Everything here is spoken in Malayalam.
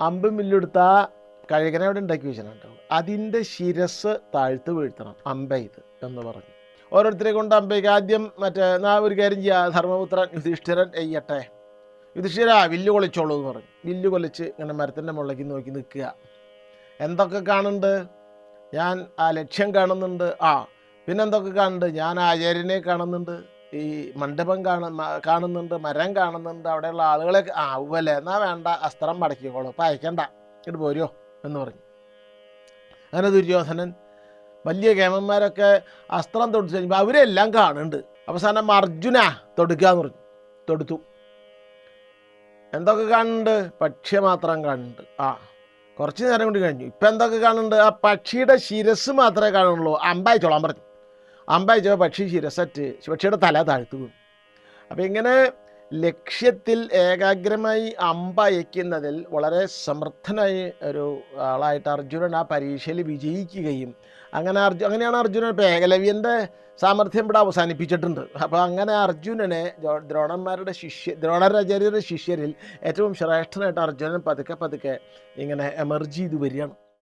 അമ്പും മില്ലെടുത്ത കഴുകനെ അവിടെ ഉണ്ടാക്കി വെച്ചിട്ടുണ്ടാവും അതിന്റെ ശിരസ് താഴ്ത്ത് വീഴ്ത്തണം ഇത് എന്ന് പറഞ്ഞു. ഓരോരുത്തരെ കൊണ്ട് അമ്പയ്ക്ക് ആദ്യം മറ്റേ നാ ഒരു കാര്യം ചെയ്യുക ധർമ്മപുത്രൻ യുധിഷ്ഠിരൻ എയ്യട്ടെ. യുധിഷ്ഠിര വില്ല് കൊളിച്ചോളൂ എന്ന് പറഞ്ഞു. വില്ല് കൊലിച്ച് ഇങ്ങനെ മരത്തിന്റെ മുകളിലേക്ക് നോക്കി നിൽക്കുക. എന്തൊക്കെ കാണുന്നുണ്ട്? ഞാൻ ആ ലക്ഷ്യം കാണുന്നുണ്ട്. ആ പിന്നെന്തൊക്കെ കാണുന്നുണ്ട്? ഞാൻ ആചാര്യനെ കാണുന്നുണ്ട്. ഈ മണ്ഡപം കാണ കാണുന്നുണ്ട് മരം കാണുന്നുണ്ട് അവിടെയുള്ള ആളുകളെ ആ ഉവ്വല്ലേ? എന്നാ വേണ്ട അസ്ത്രം മടക്കിക്കോളൂ. അപ്പം അയക്കണ്ട. ഇങ്ങോട്ട് പോരോ എന്ന് പറഞ്ഞു. അങ്ങനെ ദുര്യോധനൻ വലിയ കേമന്മാരൊക്കെ അസ്ത്രം തൊടുത്ത് കഴിഞ്ഞപ്പോൾ അവരെല്ലാം കാണുന്നുണ്ട്. അവസാനം അർജുന തൊടുക്കുക എന്ന് പറഞ്ഞു. തൊടുത്തു. എന്തൊക്കെ കാണുന്നുണ്ട്? പക്ഷിയെ മാത്രം കാണുന്നുണ്ട്. ആ കുറച്ച് നേരം കൊണ്ട് കഴിഞ്ഞു. ഇപ്പം എന്തൊക്കെ കാണുന്നുണ്ട്? ആ പക്ഷിയുടെ ശിരസ് മാത്രമേ കാണുന്നുള്ളൂ. അമ്പായിച്ചോളാൻ പറഞ്ഞു. അമ്പായിച്ചോ പക്ഷി ശിരസറ്റ് പക്ഷിയുടെ തല താഴ്ത്തു വീണു. അപ്പം ഇങ്ങനെ ലക്ഷ്യത്തിൽ ഏകാഗ്രമായി അമ്പയക്കുന്നതിൽ വളരെ സമർത്ഥനായി ഒരു ആളായിട്ട് അർജുനൻ ആ പരീക്ഷയിൽ വിജയിക്കുകയും അങ്ങനെ അർജു അങ്ങനെയാണ് അർജുനൻ ഇപ്പോൾ ഏകലവ്യന്റെ സാമർഥ്യം ഇവിടെ അവസാനിപ്പിച്ചിട്ടുണ്ട്. അപ്പോൾ അങ്ങനെ അർജുനനെ ദ്രോണന്മാരുടെ ശിഷ്യ ദ്രോണാചാര്യരുടെ ശിഷ്യരിൽ ഏറ്റവും ശ്രേഷ്ഠനായിട്ട് അർജുനൻ പതുക്കെ പതുക്കെ ഇങ്ങനെ എമർജ് ചെയ്ത് വരികയാണ്.